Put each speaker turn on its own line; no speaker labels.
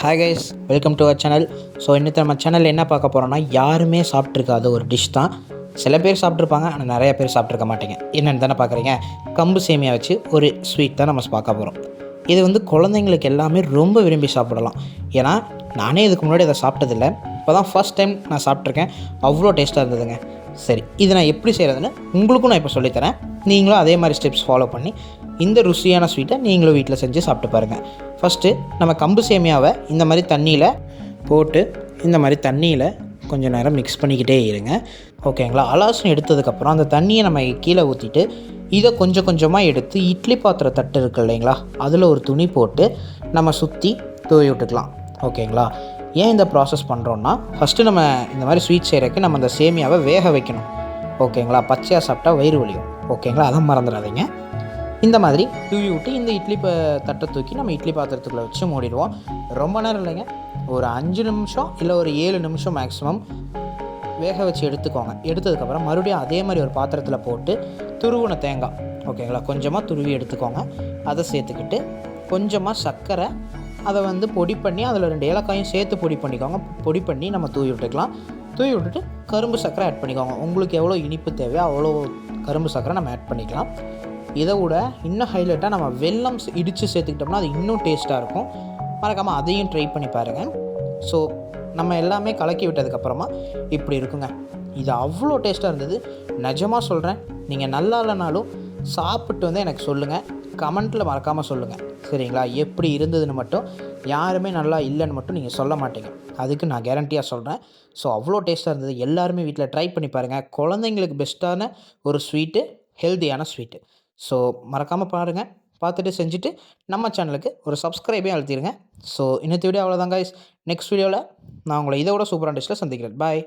Hi guys welcome to our channel so இன்னைக்கு நம்ம சேனலில் என்ன பார்க்க போகிறோன்னா யாருமே சாப்பிட்ருக்காத ஒரு டிஷ் தான். சில பேர் சாப்பிட்ருப்பாங்க ஆனால் நிறைய பேர் சாப்பிட்ருக்க மாட்டேங்க. என்னென்னு தானே பார்க்குறீங்க? கம்பு சேமியா வச்சு ஒரு ஸ்வீட் தான் நம்ம பார்க்க போகிறோம் இது வந்து குழந்தைங்களுக்கு எல்லாமே ரொம்ப விரும்பி சாப்பிடலாம். ஏன்னா நானே இதுக்கு முன்னாடி அதை சாப்பிட்டதில்ல. இப்போ தான் ஃபஸ்ட் டைம் நான் சாப்பிட்ருக்கேன் அவ்வளோ டேஸ்ட்டாக இருந்ததுங்க. சரி இது நான் எப்படி செய்கிறதுன்னு உங்களுக்கும் நான் இப்போ சொல்லித்தரேன். நீங்களும் அதே மாதிரி ஸ்டெப்ஸ் ஃபாலோ பண்ணி இந்த ருசியான ஸ்வீட்டை நீங்களும் வீட்டில் செஞ்சு சாப்பிட்டு பாருங்கள் ஃபஸ்ட்டு நம்ம கம்பு சேமியாவை இந்த மாதிரி தண்ணியில் போட்டு இந்த மாதிரி தண்ணியில் கொஞ்சம் நேரம் மிக்ஸ் பண்ணிக்கிட்டே இருங்க. ஓகேங்களா அலாசன் எடுத்ததுக்கப்புறம் அந்த தண்ணியை நம்ம கீழே ஊற்றிட்டு இதை கொஞ்சம் கொஞ்சமாக எடுத்து இட்லி பாத்திர தட்டு இருக்குது இல்லைங்களா? அதில் ஒரு துணி போட்டு நம்ம சுற்றி தூவி விட்டுக்கலாம். ஓகேங்களா ஏன் இந்த ப்ராசஸ் பண்ணுறோன்னா ஃபஸ்ட்டு நம்ம இந்த மாதிரி ஸ்வீட் செய்கிறக்கு நம்ம அந்த சேமியாவை வேக வைக்கணும். ஓகேங்களா பச்சையாக சாப்பிட்டா வயிறு வலியும். ஓகேங்களா அதை மறந்துடாதீங்க. இந்த மாதிரி தூவி விட்டு இந்த இட்லி ப தட்டை தூக்கி நம்ம இட்லி பாத்திரத்துக்குள்ளே வச்சு மூடிடுவோம். ரொம்ப நேரம் இல்லைங்க. ஒரு அஞ்சு நிமிஷம் இல்லை ஒரு ஏழு நிமிஷம் மேக்ஸிமம் வேக வச்சு எடுத்துக்கோங்க. எடுத்ததுக்கப்புறம் மறுபடியும் அதே மாதிரி ஒரு பாத்திரத்தில் போட்டு துருவின தேங்காய். ஓகேங்களா கொஞ்சமாக துருவி எடுத்துக்கோங்க. அதை சேர்த்துக்கிட்டு கொஞ்சமாக சர்க்கரை அதை வந்து பொடி பண்ணி அதில் ரெண்டு ஏலக்காயும் சேர்த்து பொடி பண்ணிக்கோங்க. பொடி பண்ணி நம்ம தூவி விட்டுக்கலாம். தூவி விட்டுட்டு கரும்பு சர்க்கரை ஆட் பண்ணிக்கோங்க. உங்களுக்கு எவ்வளோ இனிப்பு தேவையோ அவ்வளோ கரும்பு சர்க்கரை நம்ம ஆட் பண்ணிக்கலாம். இதை விட இன்னும் ஹைலைட்டாக நம்ம வெல்லம் இடித்து சேர்த்துக்கிட்டோம்னா அது இன்னும் டேஸ்ட்டாக இருக்கும். மறக்காமல் அதையும் ட்ரை பண்ணி பாருங்கள் ஸோ நம்ம எல்லாமே கலக்கி விட்டதுக்கப்புறமா இப்படி இருக்குங்க. இது அவ்வளோ டேஸ்ட்டாக இருந்தது. நிஜமாக சொல்கிறேன் நீங்கள் நல்லா இல்லைனாலும் சாப்பிட்டு வந்து எனக்கு சொல்லுங்கள் கமெண்ட்டில் மறக்காமல் சொல்லுங்கள் சரிங்களா? எப்படி இருந்ததுன்னு மட்டும் யாருமே நல்லா இல்லைன்னு மட்டும் நீங்கள் சொல்ல மாட்டீங்க. அதுக்கு நான் கேரண்டியாக சொல்கிறேன் ஸோ அவ்வளோ டேஸ்ட்டாக இருந்தது. எல்லாருமே வீட்டில் ட்ரை பண்ணி பாருங்கள் குழந்தைங்களுக்கு பெஸ்ட்டான ஒரு ஸ்வீட்டு ஹெல்த்தியான ஸ்வீட்டு ஸோ மறக்காமல் பாருங்கள் பார்த்துட்டு செஞ்சுட்டு நம்ம சேனலுக்கு ஒரு சப்ஸ்கிரைபே அழுத்திடுங்க ஸோ இன்னத்து வீடியோ அவ்வளோதாங்க நெக்ஸ்ட் வீடியோவில் நான் உங்களை இதை விட சூப்பரான டிஷ்ஷில் சந்திக்கிறேன். பாய்